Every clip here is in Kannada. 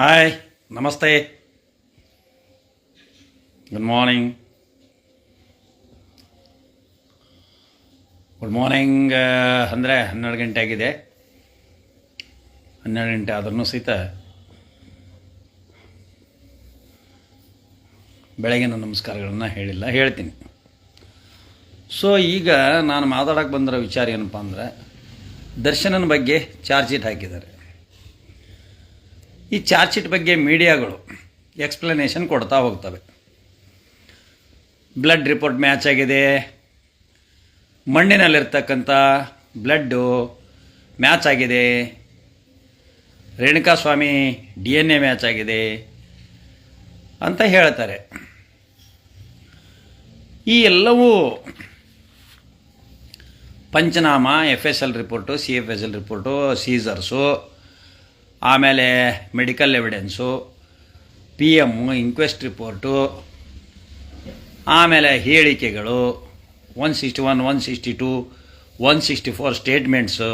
ಹಾಯ್, ನಮಸ್ತೆ. ಗುಡ್ ಮಾರ್ನಿಂಗ್ ಗುಡ್ ಮಾರ್ನಿಂಗ್ ಅಂದರೆ ಹನ್ನೆರಡು ಗಂಟೆ ಆಗಿದೆ. ಹನ್ನೆರಡು ಗಂಟೆ ಆದ್ರೂ ಸಹಿತ ಬೆಳಗಿನ ನಮಸ್ಕಾರಗಳನ್ನು ಹೇಳಿಲ್ಲ, ಹೇಳ್ತೀನಿ. ಸೊ ಈಗ ನಾನು ಮಾತಾಡೋಕೆ ಬಂದಿರೋ ವಿಚಾರ ಏನಪ್ಪ ಅಂದರೆ, ದರ್ಶನನ ಬಗ್ಗೆ ಚಾರ್ಜ್ ಶೀಟ್ ಹಾಕಿದ್ದಾರೆ. ಈ ಚಾರ್ಜ್ ಶೀಟ್ ಬಗ್ಗೆ ಮೀಡಿಯಾಗಳು ಎಕ್ಸ್ಪ್ಲನೇಷನ್ ಕೊಡ್ತಾ ಹೋಗ್ತವೆ. ಬ್ಲಡ್ ರಿಪೋರ್ಟ್ ಮ್ಯಾಚ್ ಆಗಿದೆ. ಮಣ್ಣಿನಲ್ಲಿರ್ತಕ್ಕಂಥ ಬ್ಲಡ್ಡು ಮ್ಯಾಚ್ ಆಗಿದೆ. Renukaswamy D N A match ಆಗಿದೆ ಅಂತ ಹೇಳ್ತಾರೆ. ಈ ಎಲ್ಲವೂ panchnama, F S L report, C F S L report, seizures ಆಮೇಲೆ medical evidence P M inquest report ಆಮೇಲೆ ಹೇಳಿಕೆಗಳು one sixty one one sixty two one sixty four statements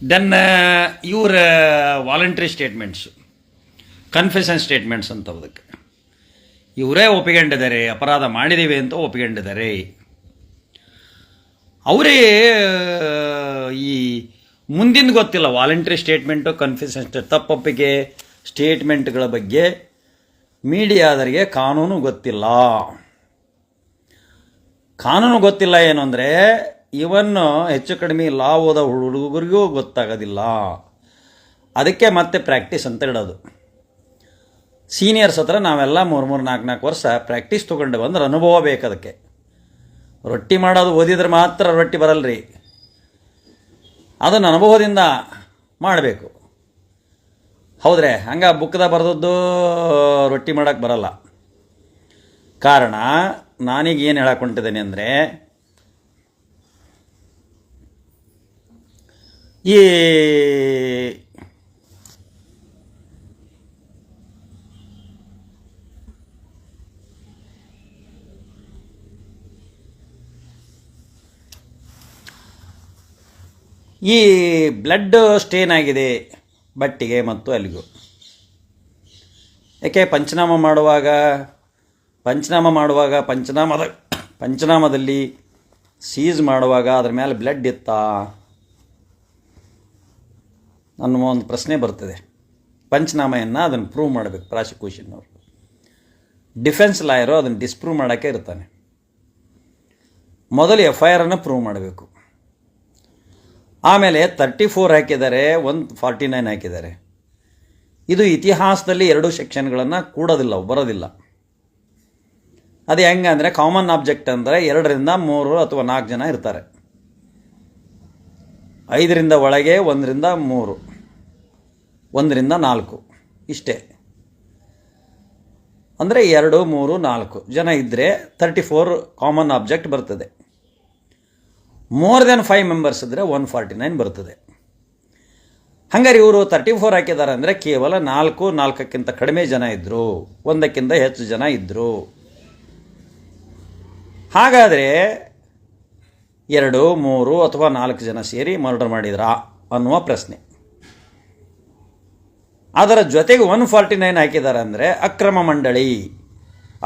then ಇವ್ರ ವಾಲಂಟ್ರಿ ಸ್ಟೇಟ್ಮೆಂಟ್ಸು ಕನ್ಫೆಷನ್ ಸ್ಟೇಟ್ಮೆಂಟ್ಸ್ ಅಂತ ಅದಕ್ಕೆ ಇವರೇ ಒಪ್ಪಿಕೊಂಡಿದ್ದಾರೆ ಅಪರಾಧ ಮಾಡಿದ್ದೀವಿ ಅಂತ ಒಪ್ಪಿಕೊಂಡಿದ್ದಾರೆ ಅವರೇ ಈ ಮುಂದಿನ ಗೊತ್ತಿಲ್ಲ. ವಾಲಂಟ್ರಿ ಸ್ಟೇಟ್ಮೆಂಟು ಕನ್ಫ್ಯೂಷನ್ ತಪ್ಪೊಪ್ಪಿಗೆ ಸ್ಟೇಟ್ಮೆಂಟ್ಗಳ ಬಗ್ಗೆ ಮೀಡಿಯಾದರಿಗೆ ಕಾನೂನು ಗೊತ್ತಿಲ್ಲ. ಕಾನೂನು ಗೊತ್ತಿಲ್ಲ ಏನು ಅಂದರೆ, ಇವನ್ನು ಹೆಚ್ಚು ಕಡಿಮೆ ಲಾ ಓದ ಹುಡುಗರಿಗೂ ಗೊತ್ತಾಗೋದಿಲ್ಲ. ಅದಕ್ಕೆ ಮತ್ತೆ ಪ್ರಾಕ್ಟೀಸ್ ಅಂತ ಇಡೋದು. ಸೀನಿಯರ್ಸ್ ಹತ್ರ ನಾವೆಲ್ಲ ಮೂರು ಮೂರು, ನಾಲ್ಕು ನಾಲ್ಕು ವರ್ಷ ಪ್ರಾಕ್ಟೀಸ್ ತೊಗೊಂಡು ಬಂದ್ರೆ ಅನುಭವ ಬೇಕು ಅದಕ್ಕೆ. ರೊಟ್ಟಿ ಮಾಡೋದು ಓದಿದ್ರೆ ಮಾತ್ರ ರೊಟ್ಟಿ ಬರಲ್ರಿ. ಅದನ್ನು ಅನುಭವದಿಂದ ಮಾಡಬೇಕು. ಹೌದ್ರೆ, ಹಂಗೆ ಬುಕ್ಕದ ಬರೆದದ್ದು ರೊಟ್ಟಿ ಮಾಡೋಕ್ಕೆ ಬರಲ್ಲ. ಕಾರಣ, ನಾನೀಗ ಏನು ಹೇಳಕ್ಕೊಂಡಿದ್ದೇನೆ ಅಂದರೆ, ಈ ಈ ಬ್ಲಡ್ ಸ್ಟೇನ್ ಆಗಿದೆ ಬಟ್ಟಿಗೆ ಮತ್ತು ಅಲ್ಲಿಗೂ ಯಾಕೆ ಪಂಚನಾಮ ಮಾಡುವಾಗ ಪಂಚನಾಮ ಮಾಡುವಾಗ ಪಂಚನಾಮದ, ಪಂಚನಾಮದಲ್ಲಿ ಸೀಸ್ ಮಾಡುವಾಗ ಅದ್ರ ಮೇಲೆ ಬ್ಲಡ್ ಇತ್ತಾ? ಅನ್ನುವ ಒಂದು ಪ್ರಶ್ನೆ ಬರ್ತದೆ. ಪಂಚನಾಮೆಯನ್ನು ಅದನ್ನು ಪ್ರೂವ್ ಮಾಡಬೇಕು ಪ್ರಾಸಿಕ್ಯೂಷನ್ನವರು. ಡಿಫೆನ್ಸ್ ಲಾಯರು ಅದನ್ನು ಡಿಸ್ಪ್ರೂವ್ ಮಾಡೋಕ್ಕೆ ಇರ್ತಾನೆ. ಮೊದಲು ಎಫ್ ಐ ಆರನ್ನು ಪ್ರೂವ್ ಮಾಡಬೇಕು. ಆಮೇಲೆ ತರ್ಟಿ ಫೋರ್ ಹಾಕಿದ್ದಾರೆ ಒಂದು ಫಾರ್ಟಿ ನೈನ್ ಹಾಕಿದ್ದಾರೆ. ಇದು ಇತಿಹಾಸದಲ್ಲಿ ಎರಡು ಸೆಕ್ಷನ್ಗಳನ್ನು ಕೂಡೋದಿಲ್ಲ, ಬರೋದಿಲ್ಲ. ಅದು ಹೆಂಗೆ ಅಂದರೆ ಕಾಮನ್ ಆಬ್ಜೆಕ್ಟ್ ಅಂದರೆ ಎರಡರಿಂದ ಮೂರು ಅಥವಾ ನಾಲ್ಕು ಜನ ಇರ್ತಾರೆ. ಐದರಿಂದ ಒಳಗೆ, ಒಂದರಿಂದ ಮೂರು, ಒಂದರಿಂದ ನಾಲ್ಕು, ಇಷ್ಟೇ. ಅಂದರೆ ಎರಡು, ಮೂರು, ನಾಲ್ಕು ಜನ ಇದ್ದರೆ ತರ್ಟಿ ಫೋರ್ ಕಾಮನ್ ಆಬ್ಜೆಕ್ಟ್ ಬರ್ತದೆ. ಮೋರ್ ದೆನ್ ಫೈವ್ ಮೆಂಬರ್ಸ್ ಇದ್ದರೆ ಒನ್ ಫಾರ್ಟಿ ನೈನ್ ಬರ್ತದೆ. ಹಂಗಾರೆ ಇವರು ತರ್ಟಿ ಫೋರ್ ಹಾಕಿದ್ದಾರೆ ಅಂದರೆ ಕೇವಲ ನಾಲ್ಕು, ನಾಲ್ಕಕ್ಕಿಂತ ಕಡಿಮೆ ಜನ ಇದ್ದರು ಒಂದಕ್ಕಿಂತ ಹೆಚ್ಚು ಜನ ಇದ್ದರು ಹಾಗಾದರೆ ಎರಡು, ಮೂರು ಅಥವಾ ನಾಲ್ಕು ಜನ ಸೇರಿ ಮರ್ಡರ್ ಮಾಡಿದ್ರಾ ಅನ್ನುವ ಪ್ರಶ್ನೆ. ಅದರ ಜೊತೆಗೆ ಒನ್ ಫಾರ್ಟಿ ನೈನ್ ಹಾಕಿದ್ದಾರೆ ಅಂದರೆ ಅಕ್ರಮ ಮಂಡಳಿ,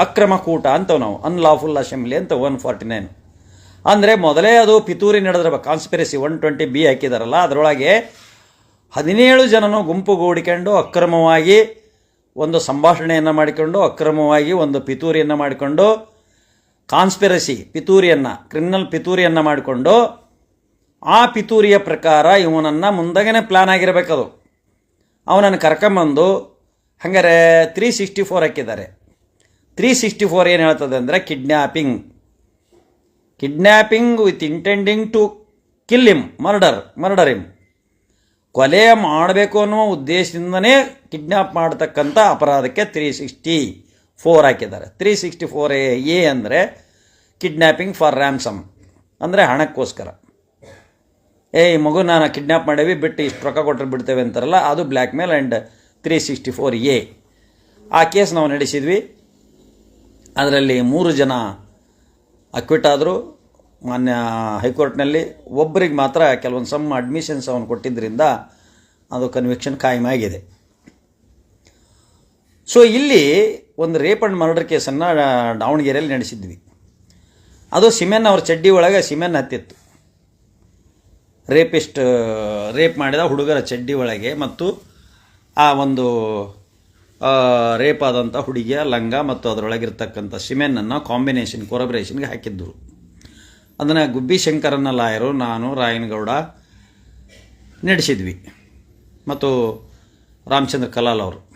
ಅಕ್ರಮ ಕೂಟ ಅಂತವು ನಾವು ಅನ್ಲಾಫುಲ್ ಅಸೆಂಬ್ಲಿ ಅಂತ ಒನ್ ಫಾರ್ಟಿ ನೈನ್ ಅಂದರೆ ಮೊದಲೇ ಅದು ಪಿತೂರಿ ನಡೆದ್ರ ಕಾನ್ಸ್ಪಿರಸಿ ಒನ್ ಟ್ವೆಂಟಿ ಬಿ ಹಾಕಿದಾರಲ್ಲ, ಅದರೊಳಗೆ ಹದಿನೇಳು ಜನನು ಗುಂಪುಗೂಡಿಕೊಂಡು ಅಕ್ರಮವಾಗಿ ಒಂದು ಸಂಭಾಷಣೆಯನ್ನು ಮಾಡಿಕೊಂಡು, ಅಕ್ರಮವಾಗಿ ಒಂದು ಪಿತೂರಿಯನ್ನು ಮಾಡಿಕೊಂಡು ಕಾನ್ಸ್ಪಿರಸಿ ಪಿತೂರಿಯನ್ನು ಕ್ರಿಮಿನಲ್ ಪಿತೂರಿಯನ್ನು ಮಾಡಿಕೊಂಡು, ಆ ಪಿತೂರಿಯ ಪ್ರಕಾರ ಇವನನ್ನು ಮುಂದಾಗೇ ಪ್ಲ್ಯಾನ್ ಆಗಿರಬೇಕದು. ಅವನನ್ನು ಕರ್ಕೊಂಬಂದು ಹಂಗಾರೆ ತ್ರೀ ಸಿಕ್ಸ್ಟಿ ಫೋರ್ ಹಾಕಿದ್ದಾರೆ. ತ್ರೀ ಸಿಕ್ಸ್ಟಿ ಫೋರ್ ಏನು ಹೇಳ್ತದೆ ಅಂದರೆ kidnapping kidnapping with intending to kill him murder murder him ಕೊಲೆ ಮಾಡಬೇಕು ಅನ್ನುವ ಉದ್ದೇಶದಿಂದನೇ ಕಿಡ್ನ್ಯಾಪ್ ಮಾಡತಕ್ಕಂಥ ಅಪರಾಧಕ್ಕೆ ತ್ರೀ ಸಿಕ್ಸ್ಟಿ ಫೋರ್ ಹಾಕಿದ್ದಾರೆ. Three sixty four A A ಅಂದರೆ ಕಿಡ್ನ್ಯಾಪಿಂಗ್ ಫಾರ್ ರ್ಯಾಮ್ಸಮ್ ಅಂದರೆ ಹಣಕ್ಕೋಸ್ಕರ. ಏ, ಈ ಮಗು ನಾನು ಕಿಡ್ನ್ಯಾಪ್ ಮಾಡೇವಿ ಬಿಟ್ಟು ಇಷ್ಟು ರೊಕ್ಕ ಕೊಟ್ಟರೆ ಬಿಡ್ತೇವೆ ಅಂತಾರಲ್ಲ, ಅದು blackmail and three sixty four A. ಆ ಕೇಸ್ ನಾವು ನಡೆಸಿದ್ವಿ. ಅದರಲ್ಲಿ ಮೂರು ಜನ ಅಕ್ವಿಟ್ ಆದರೂ ಮಾನ್ಯ ಹೈಕೋರ್ಟ್ನಲ್ಲಿ ಒಬ್ಬರಿಗೆ ಮಾತ್ರ ಕೆಲವೊಂದು ಸಮ್ ಅಡ್ಮಿಷನ್ಸ್ ಅವನು ಕೊಟ್ಟಿದ್ದರಿಂದ ಅದು ಕನ್ವಿಕ್ಷನ್ ಕಾಯಮಾಗಿದೆ ಸೊ ಇಲ್ಲಿ ಒಂದು ರೇಪ್ ಆ್ಯಂಡ್ ಮರ್ಡರ್ ಕೇಸನ್ನು ದಾವಣಗೆರೆಯಲ್ಲಿ ನಡೆಸಿದ್ವಿ. ಅದು ಸಿಮೆನ್ ಅವ್ರ ಚಡ್ಡಿ ಒಳಗೆ ಸಿಮೆನ್ ಹತ್ತಿತ್ತು. ರೇಪಿಸ್ಟ್ ರೇಪ್ ಮಾಡಿದ ಹುಡುಗರ ಚಡ್ಡಿ ಒಳಗೆ ಮತ್ತು ಆ ಒಂದು ರೇಪ್ ಆದಂಥ ಹುಡುಗಿಯ ಲಂಗ ಮತ್ತು ಅದರೊಳಗಿರ್ತಕ್ಕಂಥ ಸಿಮೆನನ್ನು ಕಾಂಬಿನೇಷನ್ ಕೊರಬ್ರೇಷನ್ಗೆ ಹಾಕಿದ್ದರು. ಅದನ್ನು ಗುಬ್ಬಿ ಶಂಕರನ್ನ ಲಾಯರು ನಾನು, ರಾಯನಗೌಡ ನಡೆಸಿದ್ವಿ. ಮತ್ತು ರಾಮಚಂದ್ರ ಕಲಾಲ್ ಅವರು.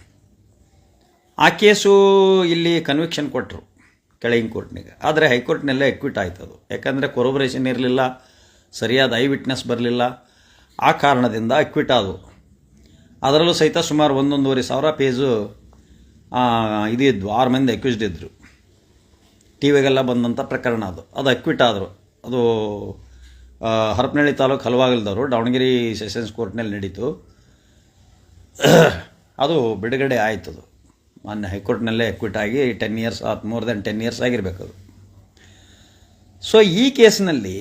ಆ ಕೇಸು ಇಲ್ಲಿ ಕನ್ವಿಕ್ಷನ್ ಕೊಟ್ಟರು ಕೆಳಗಿನ ಕೋರ್ಟ್ನಿಗೆ ಆದರೆ ಹೈಕೋರ್ಟ್ನೆಲ್ಲ ಎಕ್ವಿಟ್ ಆಯ್ತು ಅದು. ಯಾಕಂದರೆ ಕೊರೊಬ್ರೇಷನ್ ಇರಲಿಲ್ಲ, ಸರಿಯಾದ ಐ ವಿಟ್ನೆಸ್ ಬರಲಿಲ್ಲ. ಆ ಕಾರಣದಿಂದ ಎಕ್ವಿಟ್ ಆದವು. ಅದರಲ್ಲೂ ಸಹಿತ ಸುಮಾರು ಒಂದೊಂದೂವರೆ ಸಾವಿರ ಪೇಜು ಇದು ಇದ್ವು, ಆರು ಮಂದಿ ಅಕ್ಯೂಸ್ಡ್ ಇದ್ದರು ಟಿ ವಿಗೆಲ್ಲ ಬಂದಂಥ ಪ್ರಕರಣ ಅದು. ಅದು ಅಕ್ವಿಟ್ ಆದರು. ಅದು ಹರಪನಹಳ್ಳಿ ತಾಲೂಕು ಹಲವಾಗಲ್ದವರು, ದಾವಣಗೆರೆ ಸೆಷನ್ಸ್ ಕೋರ್ಟ್ನಲ್ಲಿ ನಡೀತು. ಅದು ಬಿಡುಗಡೆ ಆಯಿತು ಅದು. ಮೊನ್ನೆ ಹೈಕೋರ್ಟ್ನಲ್ಲೇ ಎಕ್ವಿಟ್ ಆಗಿ ಟೆನ್ ಇಯರ್ಸ್ ಆತ್ ಮೋರ್ ದೆನ್ ಟೆನ್ ಇಯರ್ಸ್ ಆಗಿರಬೇಕದು ಸೊ ಈ ಕೇಸ್ನಲ್ಲಿ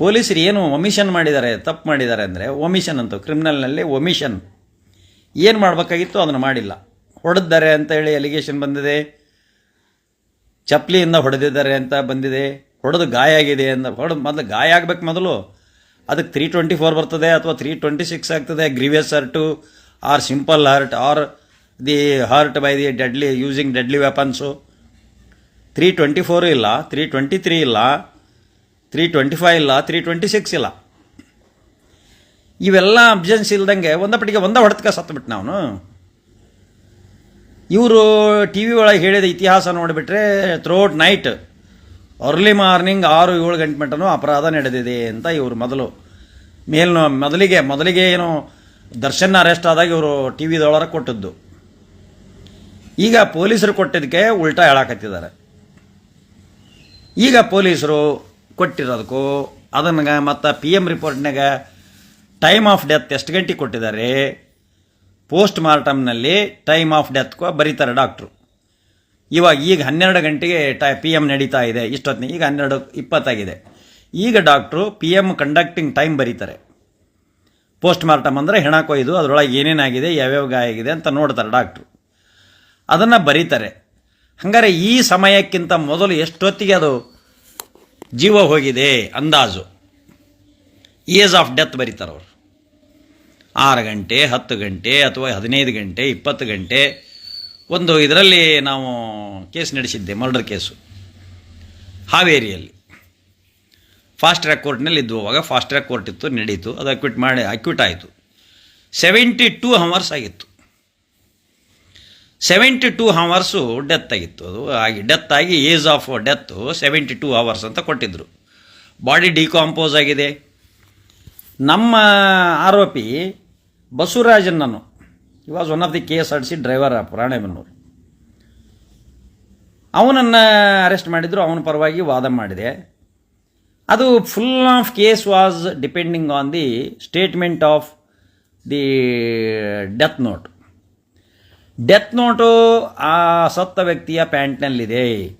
ಪೊಲೀಸರು ಏನು ಒಮಿಷನ್ ಮಾಡಿದ್ದಾರೆ, ತಪ್ಪು ಮಾಡಿದ್ದಾರೆ ಅಂದರೆ ಒಮಿಷನ್ ಅಂತ ಕ್ರಿಮಿನಲ್ನಲ್ಲಿ ಒಮಿಷನ್ ಏನು ಮಾಡಬೇಕಾಗಿತ್ತು ಅದನ್ನು ಮಾಡಿಲ್ಲ. ಹೊಡೆದಿದ್ದಾರೆ ಅಂತ ಹೇಳಿ ಅಲಿಗೇಷನ್ ಬಂದಿದೆ. ಚಪ್ಪಲಿಯಿಂದ ಹೊಡೆದಿದ್ದಾರೆ ಅಂತ ಬಂದಿದೆ. ಹೊಡೆದು ಗಾಯ ಆಗಿದೆ ಅಂತ, ಹೊಡೆದು ಮೊದಲು ಗಾಯ ಆಗ್ಬೇಕು ಮೊದಲು. ಅದಕ್ಕೆ ತ್ರೀ ಟ್ವೆಂಟಿ ಫೋರ್ ಬರ್ತದೆ ಅಥವಾ ತ್ರೀ ಟ್ವೆಂಟಿ ಸಿಕ್ಸ್ ಆಗ್ತದೆ grievous hurt or simple hurt or the hurt by the deadly using deadly weapons three twenty four ಇಲ್ಲ ತ್ರೀ ಟ್ವೆಂಟಿ ತ್ರೀ ಇಲ್ಲ. ತ್ರೀ ಟ್ವೆಂಟಿ ಫೈವ್ ಇಲ್ಲ ತ್ರೀ ಟ್ವೆಂಟಿ ಸಿಕ್ಸ್ ಇಲ್ಲ. ಇವೆಲ್ಲ ಅಬ್ಜೆನ್ಸ್ ಇಲ್ದಂಗೆ ಒಂದ ಪಟ್ಟಿಗೆ ಒಂದ ಹೊಡೆತಕ ಸತ್ತುಬಿಟ್ಟು ನಾವು ಇವರು ಟಿ ವಿ ಒಳಗೆ ಹೇಳಿದ ಇತಿಹಾಸ ನೋಡಿಬಿಟ್ರೆ ಥ್ರೋಟ್ ನೈಟ್ ಅರ್ಲಿ ಮಾರ್ನಿಂಗ್ ಆರು ಏಳು ಗಂಟೆ ಮಟ್ಟನೂ ಅಪರಾಧ ನಡೆದಿದೆ ಅಂತ ಇವರು ಮೊದಲು. ಮೇಲ್ನ ಮೊದಲಿಗೆ ಮೊದಲಿಗೆ ಏನು ದರ್ಶನ್ ಅರೆಸ್ಟ್ ಆದಾಗ ಇವರು ಟಿ ವಿದೊಳಗೆ ಕೊಟ್ಟದ್ದು. ಈಗ ಪೊಲೀಸರು ಕೊಟ್ಟಿದ್ದಕ್ಕೆ ಉಲ್ಟಾ ಹೇಳಾಕತ್ತಿದ್ದಾರೆ. ಈಗ ಪೊಲೀಸರು ಕೊಟ್ಟಿರೋದಕ್ಕೂ, ಅದನ್ನು ಮತ್ತು ಪಿ ಎಂ ರಿಪೋರ್ಟ್ನಾಗ ಟೈಮ್ ಆಫ್ ಡೆತ್ ಎಷ್ಟು ಗಂಟೆಗೆ ಕೊಟ್ಟಿದ್ದಾರೆ ಪೋಸ್ಟ್ ಮಾರ್ಟಮ್ನಲ್ಲಿ ಟೈಮ್ ಆಫ್ ಡೆತ್ ಬರೀತಾರೆ ಡಾಕ್ಟ್ರು ಇವಾಗ ಈಗ ಹನ್ನೆರಡು ಗಂಟೆಗೆ ಟೈ ಪಿ ಎಂ ನಡೀತಾ ಇದೆ, ಇಷ್ಟೊತ್ತಿನ, ಈಗ ಹನ್ನೆರಡು ಇಪ್ಪತ್ತಾಗಿದೆ. ಈಗ doctor P M conducting time ಬರೀತಾರೆ. ಪೋಸ್ಟ್ ಮಾರ್ಟಮ್ ಅಂದರೆ ಹೆಣ ಕೊಯ್ದು, ಅದರೊಳಗೆ ಏನೇನಾಗಿದೆ ಯಾವ್ಯಾವ ಗಾಯ ಆಗಿದೆ ಅಂತ ನೋಡ್ತಾರೆ ಡಾಕ್ಟ್ರು ಅದನ್ನು ಬರೀತಾರೆ. ಹಾಗಾರೆ ಈ ಸಮಯಕ್ಕಿಂತ ಮೊದಲು ಎಷ್ಟೊತ್ತಿಗೆ ಅದು ಜೀವ ಹೋಗಿದೆ ಅಂದಾಜು. ಏಜ್ ಆಫ್ ಡೆತ್ ಬರೀತಾರೆ ಅವರು. ಆರು ಗಂಟೆ, ಹತ್ತು ಗಂಟೆ ಅಥವಾ ಹದಿನೈದು ಗಂಟೆ, ಇಪ್ಪತ್ತು ಗಂಟೆ ಒಂದು ಇದರಲ್ಲಿ ನಾವು ಕೇಸ್ ನಡೆಸಿದ್ದೆ ಮರ್ಡರ್ ಕೇಸು ಹಾವೇರಿಯಲ್ಲಿ. ಫಾಸ್ಟ್ ಟ್ರ್ಯಾಕ್ ಕೋರ್ಟ್ನಲ್ಲಿ ಇದ್ದು ಅವಾಗ ಫಾಸ್ಟ್ ಟ್ರ್ಯಾಕ್ ಕೋರ್ಟ್ ಇತ್ತು, ನಡೀತು, ಅದು ಅಕ್ವಿಟ್ ಮಾಡಿ ಅಕ್ವಿಟ್ ಆಯಿತು. ಸೆವೆಂಟಿ ಟೂ ಹವರ್ಸ್ ಆಗಿತ್ತು. ಸೆವೆಂಟಿ ಟೂ ಹವರ್ಸು ಡೆತ್ ಆಗಿತ್ತು. ಅದು ಆಗಿ ಡೆತ್ ಆಗಿ age of death seventy two hours ಅಂತ ಕೊಟ್ಟಿದ್ದರು ಬಾಡಿ ಡಿಕಾಂಪೋಸ್ ಆಗಿದೆ. ನಮ್ಮ ಆರೋಪಿ ಬಸವರಾಜನನ್ನು ಈ was one of the K S R C driver Puranebennur ಅವನನ್ನು ಅರೆಸ್ಟ್ ಮಾಡಿದ್ರು, ಅವನ ಪರವಾಗಿ ವಾದ ಮಾಡಿದೆ. ಅದು full of case was depending on the statement of the death note death note ಆ ಸತ್ತ ವ್ಯಕ್ತಿಯ ಪ್ಯಾಂಟ್ನಲ್ಲಿದೆ.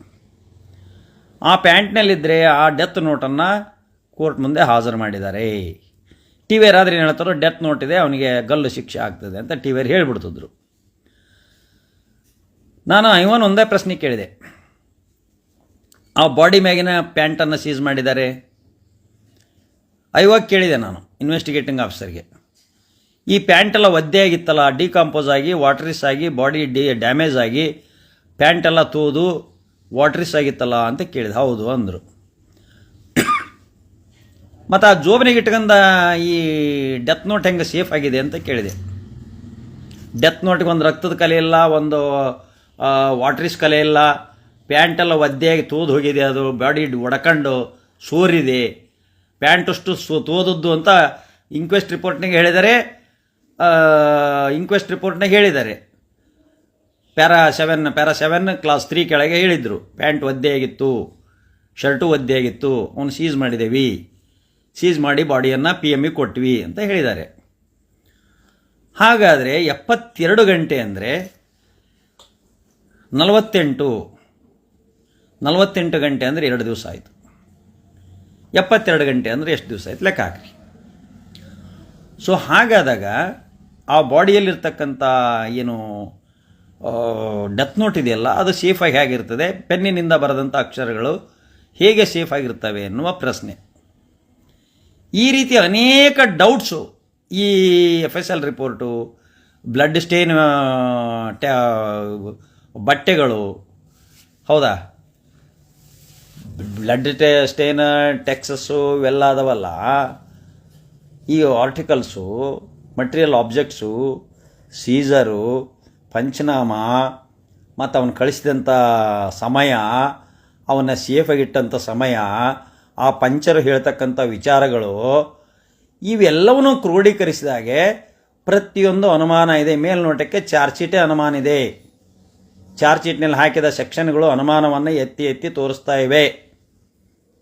ಆ ಪ್ಯಾಂಟ್ನಲ್ಲಿದ್ದರೆ ಆ ಡೆತ್ ನೋಟನ್ನು ಕೋರ್ಟ್ ಮುಂದೆ ಹಾಜರು ಮಾಡಿದ್ದಾರೆ. ಟಿ ವಿ ಆದ್ರೆ ಏನು ಹೇಳ್ತಾರೋ, ಡೆತ್ ನೋಟ್ ಇದೆ, ಅವನಿಗೆ ಗಲ್ಲು ಶಿಕ್ಷೆ ಆಗ್ತದೆ ಅಂತ ಟಿ ವಿಯರ್ ಹೇಳಿಬಿಡ್ತಿದ್ರು. ನಾನು ಇವನ್ ಒಂದೇ ಪ್ರಶ್ನೆ ಕೇಳಿದೆ. ಆ ಬಾಡಿ ಮ್ಯಾಗಿನ ಪ್ಯಾಂಟನ್ನು ಸೀಸ್ ಮಾಡಿದ್ದಾರೆ? ಐವಾಗ ಕೇಳಿದೆ ನಾನು ಇನ್ವೆಸ್ಟಿಗೇಟಿಂಗ್ ಆಫೀಸರ್ಗೆ ಈ ಪ್ಯಾಂಟೆಲ್ಲ ಒದ್ದೆ ಆಗಿತ್ತಲ್ಲ, ಡಿಕಾಂಪೋಸ್ ಆಗಿ, ವಾಟ್ರಿಸ್ ಆಗಿ, ಬಾಡಿ ಡಿ ಡ್ಯಾಮೇಜ್ ಆಗಿ ಪ್ಯಾಂಟೆಲ್ಲ ತೂದು ವಾಟ್ರಿಸ್ ಆಗಿತ್ತಲ್ಲ ಅಂತ ಕೇಳಿದೆ. ಹೌದು ಅಂದರು. ಮತ್ತು ಆ ಜೋಬನಿಗೆ ಇಟ್ಕೊಂಡ ಈ ಡೆತ್ ನೋಟ್ ಹೆಂಗೆ ಸೇಫ್ ಆಗಿದೆ ಅಂತ ಕೇಳಿದೆ. ಡೆತ್ ನೋಟ್ಗೆ ಒಂದು ರಕ್ತದ ಕಲೆ ಇಲ್ಲ, ಒಂದು ವಾಟ್ರಿಸ್ ಕಲೆ ಇಲ್ಲ ಪ್ಯಾಂಟೆಲ್ಲ ಒದ್ದೆಯಾಗಿ ತೂದು ಹೋಗಿದೆ ಅದು, ಬಾಡಿ ಒಡ್ಕೊಂಡು ಸೋರಿದೆ ಪ್ಯಾಂಟಷ್ಟು ಸೋ ತೋದದ್ದು ಅಂತ ಇನ್ಕ್ವೆಸ್ಟ್ ರಿಪೋರ್ಟ್ನಾಗೆ ಹೇಳಿದ್ದಾರೆ ಇಂಕ್ವೆಸ್ಟ್ ರಿಪೋರ್ಟ್ನಾಗ ಹೇಳಿದ್ದಾರೆ. Para seven para seven clause three ಕೆಳಗೆ ಹೇಳಿದರು. ಪ್ಯಾಂಟ್ ಒದ್ದೆಯಾಗಿತ್ತು, ಶರ್ಟು ಒದ್ದೆಯಾಗಿತ್ತು, ಅವನು ಸೀಸ್ ಮಾಡಿದ್ದೇವೆ ಸೀಸ್ ಮಾಡಿ ಬಾಡಿಯನ್ನು ಪಿ ಎಮ್ಮಿಗೆ ಕೊಟ್ವಿ ಅಂತ ಹೇಳಿದ್ದಾರೆ. ಹಾಗಾದರೆ ಎಪ್ಪತ್ತೆರಡು ಗಂಟೆ ಅಂದರೆ ನಲವತ್ತೆಂಟು ನಲವತ್ತೆಂಟು ಗಂಟೆ ಅಂದರೆ ಎರಡು ದಿವಸ ಆಯಿತು. ಎಪ್ಪತ್ತೆರಡು ಗಂಟೆ ಅಂದರೆ ಎಷ್ಟು ದಿವಸ ಆಯಿತು? ಲೆಕ್ಕ ಹಾಕ್ರಿ. ಸೊ ಹಾಗಾದಾಗ ಆ ಬಾಡಿಯಲ್ಲಿರ್ತಕ್ಕಂಥ ಏನು ಡೆತ್ ನೋಟ್ ಇದೆಯಲ್ಲ, ಅದು ಸೇಫಾಗಿ ಹೇಗಿರ್ತದೆ? ಪೆನ್ನಿನಿಂದ ಬರೆದಂಥ ಅಕ್ಷರಗಳು ಹೇಗೆ ಸೇಫ್ ಆಗಿರ್ತವೆ ಎನ್ನುವ ಪ್ರಶ್ನೆ. ಈ ರೀತಿ ಅನೇಕ ಡೌಟ್ಸು ಈ F S L report blood stain ಟ್ಯಾ ಬಟ್ಟೆಗಳು, ಹೌದಾ? ಬ್ಲಡ್ ಟೆ ಸ್ಟೇನ್ ಟೆಕ್ಸಸ್ಸು ಇವೆಲ್ಲ ಅದಾವಲ್ಲ ಈ articles material objects seizure panchanama ಮತ್ತು ಅವನು ಕಳಿಸಿದಂಥ ಸಮಯ, ಅವನ್ನ ಸೇಫಾಗಿಟ್ಟಂಥ ಸಮಯ, ಆ ಪಂಚರು ಹೇಳ್ತಕ್ಕಂಥ ವಿಚಾರಗಳು, ಇವೆಲ್ಲವನ್ನೂ ಕ್ರೋಢೀಕರಿಸಿದಾಗೆ ಪ್ರತಿಯೊಂದು ಅನುಮಾನ ಇದೆ. ಮೇಲ್ನೋಟಕ್ಕೆ ಚಾರ್ಜ್ ಶೀಟೇ ಅನುಮಾನ ಇದೆ. ಚಾರ್ಜ್ ಶೀಟ್ನಲ್ಲಿ ಹಾಕಿದ ಸೆಕ್ಷನ್ಗಳು ಅನುಮಾನವನ್ನು ಎತ್ತಿ ಎತ್ತಿ ತೋರಿಸ್ತಾ ಇವೆ.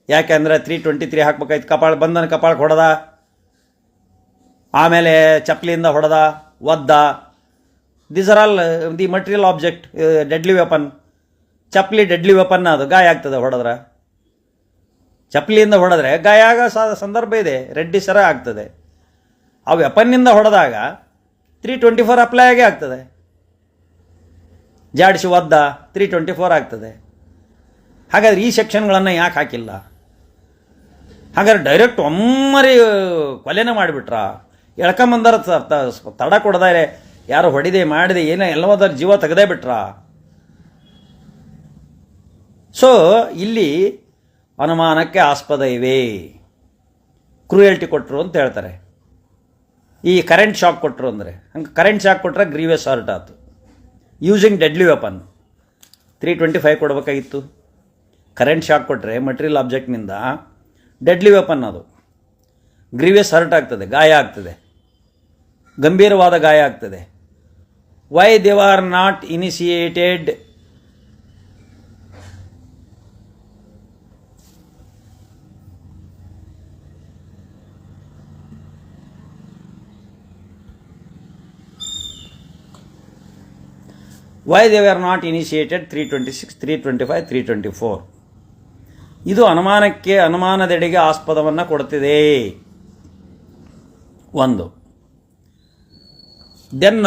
ಯಾಕೆಂದರೆ ತ್ರೀ ಟ್ವೆಂಟಿ ತ್ರೀ ಹಾಕ್ಬೇಕಾಯ್ತು. ಕಪಾಳ ಬಂಧನ ಕಪಾಳ ಹೊಡೆದ ಆಮೇಲೆ ಚಪ್ಪಲಿಯಿಂದ ಹೊಡೆದ, ಒದ್ದ. This are all the material object deadly weapon ಚಪ್ಪಲಿ ಡೆಡ್ಲಿ ವೆಪನ್ ಅದು, ಗಾಯ ಆಗ್ತದೆ ಹೊಡೆದ್ರೆ. ಚಪ್ಪಲಿಯಿಂದ ಹೊಡೆದ್ರೆ ಗಾಯ ಆಗೋ ಸಂದರ್ಭ ಇದೆ, ರೆಡ್ಡಿ ಸರ ಆಗ್ತದೆ. ಆ ವೆಪನ್ನಿಂದ ಹೊಡೆದಾಗ ತ್ರೀ ಟ್ವೆಂಟಿ ಫೋರ್ ಅಪ್ಲೈ ಆಗೇ ಆಗ್ತದೆ. ಜಾಡಿಸಿ ಒದ್ದ ತ್ರೀ ಟ್ವೆಂಟಿ ಫೋರ್ ಆಗ್ತದೆ. ಹಾಗಾದ್ರೆ ಈ ಸೆಕ್ಷನ್ಗಳನ್ನು ಯಾಕೆ ಹಾಕಿಲ್ಲ? ಹಾಗಾದ್ರೆ ಡೈರೆಕ್ಟ್ ಒಮ್ಮರಿ ಕೊಲೆನೇ ಮಾಡಿಬಿಟ್ರ? ಎಳ್ಕೊಂಬಂದಾರ ತಡ ಕೊಡದಾರೆ. ಯಾರು ಹೊಡಿದೆ, ಮಾಡಿದೆ, ಏನೋ ಎಲ್ಲವಾದ್ರ ಜೀವ ತೆಗೆದೇ ಬಿಟ್ರ? ಸೊ ಇಲ್ಲಿ ಅನುಮಾನಕ್ಕೆ ಆಸ್ಪದ ಇವೆ. ಕ್ರೂಯಲ್ಟಿ ಕೊಟ್ಟರು ಅಂತ ಹೇಳ್ತಾರೆ. ಈ ಕರೆಂಟ್ ಶಾಕ್ ಕೊಟ್ಟರು ಅಂದರೆ. ಹಂಗೆ ಕರೆಂಟ್ ಶಾಕ್ ಕೊಟ್ಟರೆ ಗ್ರೀವಿಯಸ್ ಹಾರ್ಟ್ ಆಯ್ತು using deadly weapon three twenty five ಕೊಡಬೇಕಾಗಿತ್ತು ಕರೆಂಟ್ ಶಾಕ್ ಕೊಟ್ಟರೆ ಮಟೀರಿಯಲ್ ಆಬ್ಜೆಕ್ಟ್ನಿಂದ ಡೆಡ್ಲಿ ವೆಪನ್ ಅದು. ಗ್ರೀವಿಯಸ್ ಹರ್ಟ್ ಆಗ್ತದೆ, ಗಾಯ ಆಗ್ತದೆ. ಗಂಭೀರವಾದ ಗಾಯ ಆಗ್ತದೆ. Why they are not initiated why they are not initiated three twenty six three twenty five three twenty four ಇದು ಅನುಮಾನಕ್ಕೆ, ಅನುಮಾನದೆಡೆಗೆ ಆಸ್ಪದವನ್ನು ಕೊಡ್ತಿದೆ. ಒಂದು ದೆನ್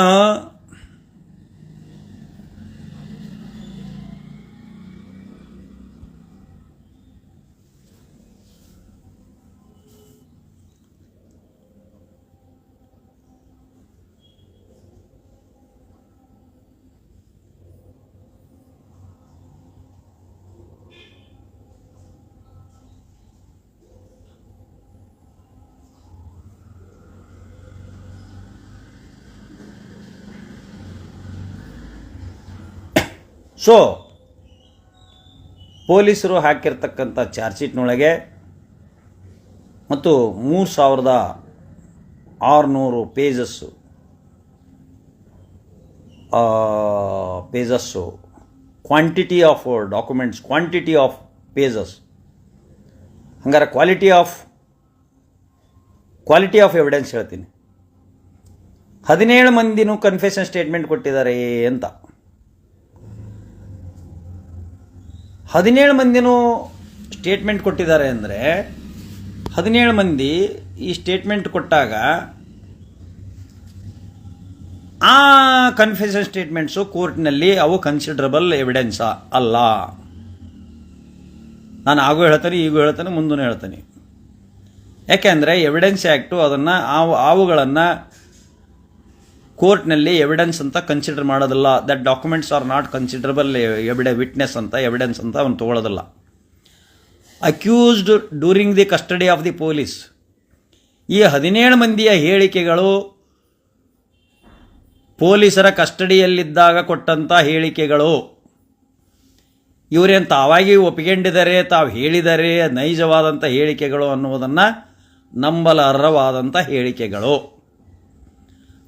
ಸೊ ಪೊಲೀಸರು ಹಾಕಿರ್ತಕ್ಕಂಥ ಚಾರ್ಜ್ ಶೀಟ್ನೊಳಗೆ ಮತ್ತು ಮೂರು ಸಾವಿರದ ಆರುನೂರು pages pages quantity of documents quantity of pages ಹಂಗಾರೆ quality of quality of evidence ಹೇಳ್ತೀನಿ. ಹದಿನೇಳು ಮಂದಿನೂ ಕನ್ಫೆಷನ್ ಸ್ಟೇಟ್ಮೆಂಟ್ ಕೊಟ್ಟಿದ್ದಾರೆ ಅಂತ. ಹದಿನೇಳು ಮಂದಿನೂ ಸ್ಟೇಟ್ಮೆಂಟ್ ಕೊಟ್ಟಿದ್ದಾರೆ ಅಂದರೆ ಹದಿನೇಳು ಮಂದಿ ಈ ಸ್ಟೇಟ್ಮೆಂಟ್ ಕೊಟ್ಟಾಗ ಆ ಕನ್ಫ್ಯೂಷನ್ ಸ್ಟೇಟ್ಮೆಂಟ್ಸು ಕೋರ್ಟ್ನಲ್ಲಿ ಅವು ಕನ್ಸಿಡರಬಲ್ ಎವಿಡೆನ್ಸ ಅಲ್ಲ. ನಾನು ಆಗು ಹೇಳ್ತೇನೆ, ಈಗೂ ಹೇಳ್ತೇನೆ ಮುಂದೂ ಹೇಳ್ತೇನೆ. ಯಾಕೆಂದರೆ ಎವಿಡೆನ್ಸ್ ಆ್ಯಕ್ಟು ಅದನ್ನು ಆವು ಅವುಗಳನ್ನು ಕೋರ್ಟ್ನಲ್ಲಿ ಎವಿಡೆನ್ಸ್ ಅಂತ ಕನ್ಸಿಡರ್ ಮಾಡೋದಿಲ್ಲ. That documents are not considerable ಎವಿಡೆ witness ಅಂತ ಎವಿಡೆನ್ಸ್ ಅಂತ ಅವ್ನು ತೊಗೊಳೋದಿಲ್ಲ. Accused during the custody of the police ಈ ಹದಿನೇಳು ಮಂದಿಯ ಹೇಳಿಕೆಗಳು ಪೊಲೀಸರ ಕಸ್ಟಡಿಯಲ್ಲಿದ್ದಾಗ ಕೊಟ್ಟಂಥ ಹೇಳಿಕೆಗಳು. ಇವರೇನು ತಾವಾಗಿ ಒಪ್ಪಿಕೊಂಡಿದ್ದಾರೆ ತಾವು ಹೇಳಿದ್ದಾರೆ ನೈಜವಾದಂಥ ಹೇಳಿಕೆಗಳು ಅನ್ನುವುದನ್ನು ನಂಬಲರ್ಹವಾದಂಥ ಹೇಳಿಕೆಗಳು.